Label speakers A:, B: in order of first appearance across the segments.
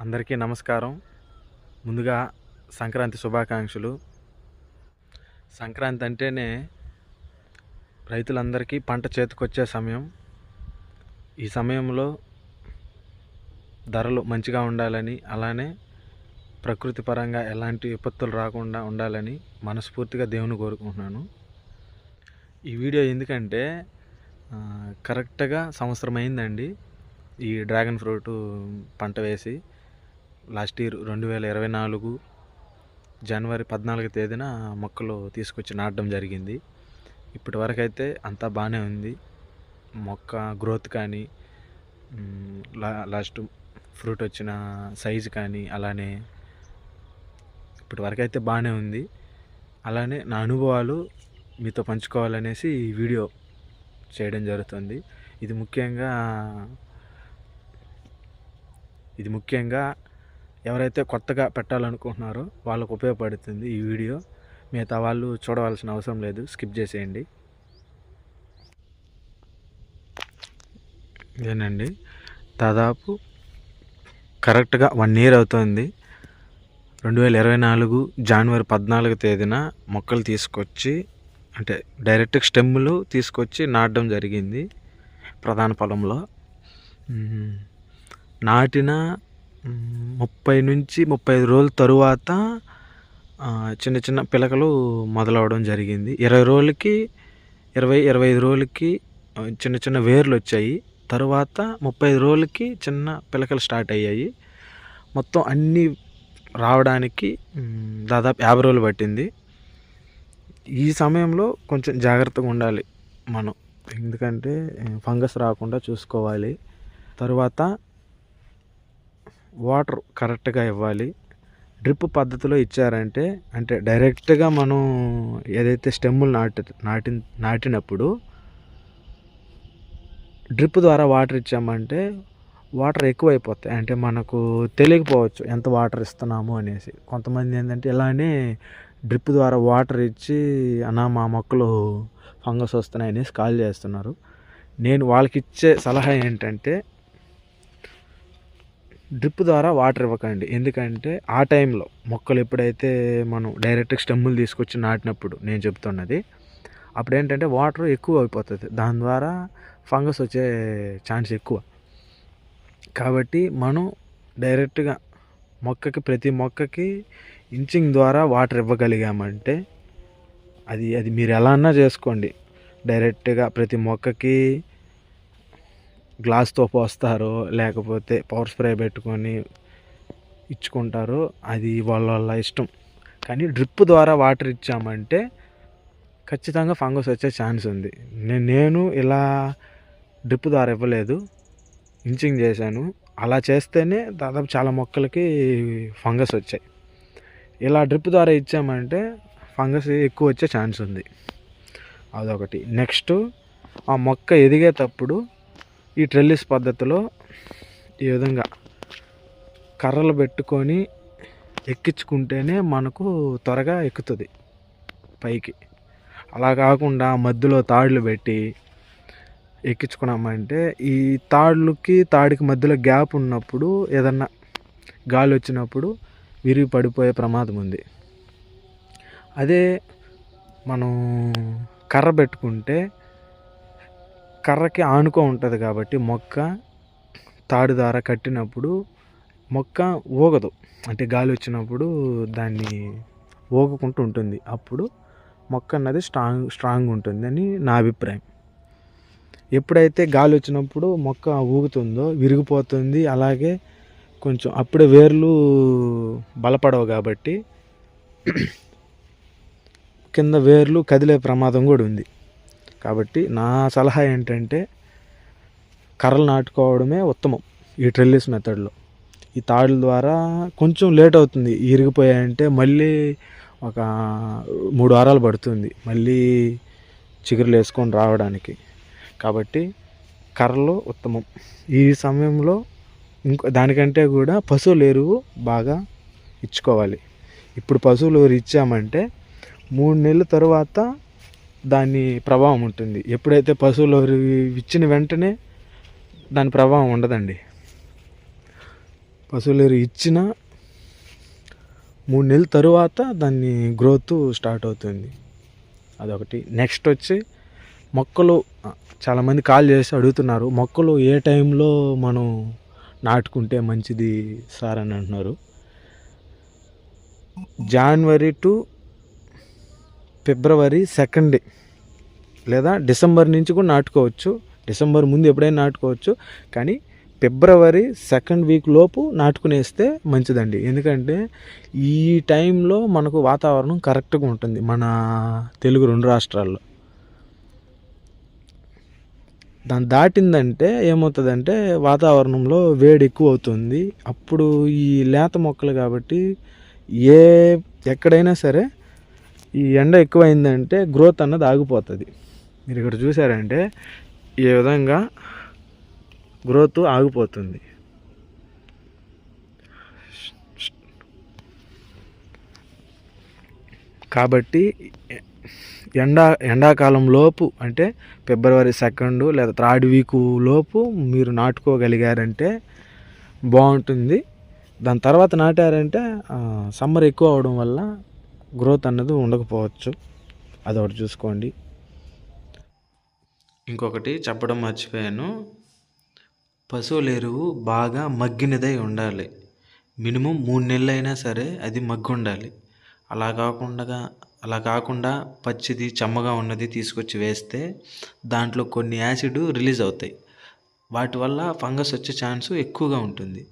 A: అందరికీ నమస్కారం. ముందుగా సంక్రాంతి శుభాకాంక్షలు. సంక్రాంతి అంటేనే రైతులందరికీ పంట చేతికొచ్చే సమయం. ఈ సమయంలో ధరలు మంచిగా ఉండాలని అలానే ప్రకృతి పరంగా ఎలాంటి విపత్తులు రాకుండా ఉండాలని మనస్ఫూర్తిగా దేవుని కోరుకుంటున్నాను. ఈ వీడియో ఎందుకంటే కరెక్ట్గా సంవత్సరం అయిందండి. ఈ డ్రాగన్ ఫ్రూట్ పంట వేసి లాస్ట్ ఇయర్ రెండు వేల ఇరవై నాలుగు జనవరి పద్నాలుగు తేదీన మొక్కలు తీసుకొచ్చి నాటడం జరిగింది. ఇప్పటి వరకు అయితే అంతా బాగానే ఉంది. మొక్క గ్రోత్ కానీ లా లాస్ట్ ఫ్రూట్ వచ్చిన సైజు కానీ అలానే ఇప్పటి వరకు అయితే బాగానే ఉంది. అలానే నా అనుభవాలు మీతో పంచుకోవాలనేసి ఈ వీడియో చేయడం జరుగుతుంది. ఇది ముఖ్యంగా ఇది ముఖ్యంగా ఎవరైతే కొత్తగా పెట్టాలనుకుంటున్నారో వాళ్ళకు ఉపయోగపడుతుంది ఈ వీడియో. మిగతా వాళ్ళు చూడవలసిన అవసరం లేదు. స్కిప్ చేసేయండి. ఇదేనండి. దాదాపు కరెక్ట్గా వన్ ఇయర్ అవుతుంది. రెండు వేల ఇరవై నాలుగు జనవరి పద్నాలుగు తేదీన మొక్కలు తీసుకొచ్చి అంటే డైరెక్ట్ స్టెమ్లు తీసుకొచ్చి నాటడం జరిగింది ప్రధాన పొలంలో. నాటిన ముప్పై నుంచి ముప్పై ఐదు రోజుల తరువాత చిన్న చిన్న పిలకలు మొదలవడం జరిగింది. ఇరవై రోజులకి ఇరవై ఇరవై ఐదు రోజులకి చిన్న చిన్న వేర్లు వచ్చాయి. తరువాత ముప్పై ఐదు రోజులకి చిన్న పిలకలు స్టార్ట్ అయ్యాయి. మొత్తం అన్నీ రావడానికి దాదాపు యాభై రోజులు పట్టింది. ఈ సమయంలో కొంచెం జాగ్రత్తగా ఉండాలి మనం. ఎందుకంటే ఫంగస్ రాకుండా చూసుకోవాలి. తరువాత వాటర్ కరెక్ట్గా ఇవ్వాలి. డ్రిప్ పద్ధతిలో ఇచ్చారంటే అంటే డైరెక్ట్గా మనం ఏదైతే స్టెమ్ములు నాటి నాటి నాటినప్పుడు డ్రిప్ ద్వారా వాటర్ ఇచ్చామంటే వాటర్ ఎక్కువైపోతాయి. అంటే మనకు తెలియకపోవచ్చు ఎంత వాటర్ ఇస్తున్నాము అనేసి. కొంతమంది ఏంటంటే ఇలానే డ్రిప్ ద్వారా వాటర్ ఇచ్చి అన్న మా మొక్కలు ఫంగస్ వస్తున్నాయి అనేసి కాల్ చేస్తున్నారు. నేను వాళ్ళకి ఇచ్చే సలహా ఏంటంటే డ్రిప్ ద్వారా వాటర్ ఇవ్వకండి. ఎందుకంటే ఆ టైంలో మొక్కలు ఎప్పుడైతే మనం డైరెక్ట్గా స్టెమ్ములు తీసుకొచ్చి నాటినప్పుడు నేను చెప్తున్నది అప్పుడు ఏంటంటే వాటర్ ఎక్కువ అయిపోతుంది. దాని ద్వారా ఫంగస్ వచ్చే ఛాన్స్ ఎక్కువ. కాబట్టి మనం డైరెక్ట్గా మొక్కకి ప్రతి మొక్కకి ఇంచింగ్ ద్వారా వాటర్ ఇవ్వగలిగామంటే అది అది మీరు ఎలా అన్నా చేసుకోండి. డైరెక్ట్గా ప్రతి మొక్కకి గ్లాస్తో పోస్తారో లేకపోతే పవర్ స్ప్రే పెట్టుకొని ఇచ్చుకుంటారో అది వాళ్ళ వాళ్ళ ఇష్టం. కానీ డ్రిప్ ద్వారా వాటర్ ఇచ్చామంటే ఖచ్చితంగా ఫంగస్ వచ్చే ఛాన్స్ ఉంది. నేను నేను ఇలా డ్రిప్ ద్వారా ఇవ్వలేదు. ఇంచింగ్ చేశాను. అలా చేస్తేనే దాదాపు చాలా మొక్కలకి ఫంగస్ వచ్చాయి. ఇలా డ్రిప్ ద్వారా ఇచ్చామంటే ఫంగస్ ఎక్కువ వచ్చే ఛాన్స్ ఉంది. అదొకటి. నెక్స్ట్ ఆ మొక్క ఎదిగేటప్పుడు ఈ ట్రెల్లిస్ పద్ధతిలో ఈ విధంగా కర్రలు పెట్టుకొని ఎక్కించుకుంటేనే మనకు త్వరగా ఎక్కుతుంది పైకి. అలా కాకుండా మధ్యలో తాడులు పెట్టి ఎక్కించుకున్నామంటే ఈ తాడులకి తాడికి మధ్యలో గ్యాప్ ఉన్నప్పుడు ఏదన్నా గాలి వచ్చినప్పుడు విరిగి పడిపోయే ప్రమాదం ఉంది. అదే మనం కర్ర పెట్టుకుంటే కర్రకి ఆనుకో ఉంటుంది కాబట్టి మొక్క తాడు ద్వారా కట్టినప్పుడు మొక్క ఊగదు. అంటే గాలి వచ్చినప్పుడు దాన్ని ఊగకుంటూ ఉంటుంది. అప్పుడు మొక్క అన్నది స్ట్రాంగ్ స్ట్రాంగ్ అని నా అభిప్రాయం. ఎప్పుడైతే గాలి వచ్చినప్పుడు మొక్క ఊగుతుందో విరిగిపోతుంది అలాగే కొంచెం అప్పుడే వేర్లు బలపడవు కాబట్టి కింద వేర్లు కదిలే ప్రమాదం కూడా ఉంది. కాబట్టి నా సలహా ఏంటంటే కర్రలు నాటుకోవడమే ఉత్తమం ఈ ట్రెల్లిస్ మెథడ్లో. ఈ తాడుల ద్వారా కొంచెం లేట్ అవుతుంది ఇరిగిపోయాయంటే మళ్ళీ ఒక మూడు వారాలు పడుతుంది మళ్ళీ చిగురులు వేసుకొని రావడానికి. కాబట్టి కర్రలు ఉత్తమం. ఈ సమయంలో ఇంకో దానికంటే కూడా పశువుల ఎరువు బాగా ఇచ్చుకోవాలి. ఇప్పుడు పశువుల ఇచ్చామంటే మూడు నెలల తర్వాత దాని ప్రభావం ఉంటుంది. ఎప్పుడైతే పశువుల ఎరువు ఇచ్చిన వెంటనే దాని ప్రభావం ఉండదండి. పశువుల ఎరువు ఇచ్చిన మూడు నెలల తరువాత దాన్ని గ్రోత్ స్టార్ట్ అవుతుంది. అదొకటి. నెక్స్ట్ వచ్చి మొక్కలు చాలామంది కాల్ చేసి అడుగుతున్నారు. మొక్కలు ఏ టైంలో మనం నాటుకుంటే మంచిది సార్ అని అంటున్నారు. జనవరి టు ఫిబ్రవరి సెకండ్ లేదా డిసెంబర్ నుంచి కూడా నాటుకోవచ్చు. డిసెంబర్ ముందు ఎప్పుడైనా నాటుకోవచ్చు. కానీ ఫిబ్రవరి సెకండ్ వీక్ లోపు నాటుకునేస్తే మంచిదండి. ఎందుకంటే ఈ టైంలో మనకు వాతావరణం కరెక్ట్గా ఉంటుంది మన తెలుగు రెండు రాష్ట్రాల్లో. దాన్ని దాటిందంటే ఏమవుతుందంటే వాతావరణంలో వేడి ఎక్కువ అవుతుంది అప్పుడు ఈ లేత మొక్కలు కాబట్టి ఏ ఎక్కడైనా సరే ఈ ఎండ ఎక్కువైందంటే గ్రోత్ అన్నది ఆగిపోతుంది. మీరు ఇక్కడ చూసారంటే ఈ విధంగా గ్రోత్ ఆగిపోతుంది. కాబట్టి ఎండా ఎండాకాలం లోపు అంటే ఫిబ్రవరి సెకండ్ లేదా థర్డ్ వీక్ లోపు మీరు నాటుకోగలిగారంటే బాగుంటుంది. దాని తర్వాత నాటారంటే సమ్మర్ ఎక్కువ అవడం వల్ల గ్రోత్ అన్నది ఉండకపోవచ్చు. అదొకటి చూసుకోండి. ఇంకొకటి చెప్పడం మర్చిపోయాను. పశువుల ఎరువు బాగా మగ్గినదై ఉండాలి. మినిమం మూడు నెలలు అయినా సరే అది మగ్గి ఉండాలి అలా కాకుండా అలా కాకుండా పచ్చిది చెమ్మగా ఉన్నది తీసుకొచ్చి వేస్తే దాంట్లో కొన్ని యాసిడ్ రిలీజ్ అవుతాయి. వాటి వల్ల ఫంగస్ వచ్చే ఛాన్స్ ఎక్కువగా ఉంటుంది.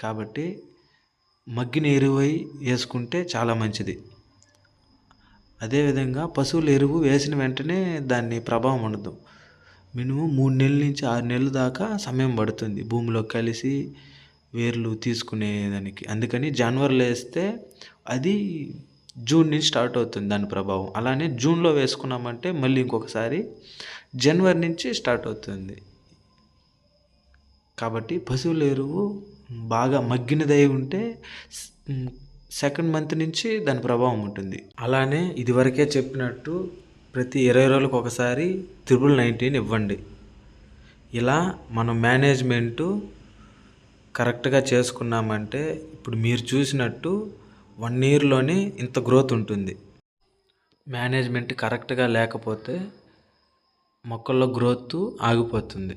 A: కాబట్టి మగ్గిన ఎరువై వేసుకుంటే చాలా మంచిది. అదేవిధంగా పశువుల ఎరువు వేసిన వెంటనే దాన్ని ప్రభావం ఉండదు. మినిమం మూడు నెలల నుంచి ఆరు నెలల దాకా సమయం పడుతుంది భూమిలో కలిసి వేర్లు తీసుకునేదానికి అందుకని జనవరిలో వేస్తే అది జూన్ నుంచి స్టార్ట్ అవుతుంది దాని ప్రభావం. అలానే జూన్లో వేసుకున్నామంటే మళ్ళీ ఇంకొకసారి జనవరి నుంచి స్టార్ట్ అవుతుంది. కాబట్టి పశువుల ఎరువు బాగా మగ్గినదై ఉంటే సెకండ్ మంత్ నుంచి దాని ప్రభావం ఉంటుంది. అలానే ఇదివరకే చెప్పినట్టు ప్రతి ఇరవై రోజులకు ఒకసారి త్రిబుల్ నైన్టీన్ ఇవ్వండి. ఇలా మనం మేనేజ్మెంటు కరెక్ట్గా చేసుకున్నామంటే ఇప్పుడు మీరు చూసినట్టు వన్ ఇయర్లోనే ఇంత గ్రోత్ ఉంటుంది. మేనేజ్మెంట్ కరెక్ట్గా లేకపోతే మొక్కల్లో గ్రోత్ ఆగిపోతుంది.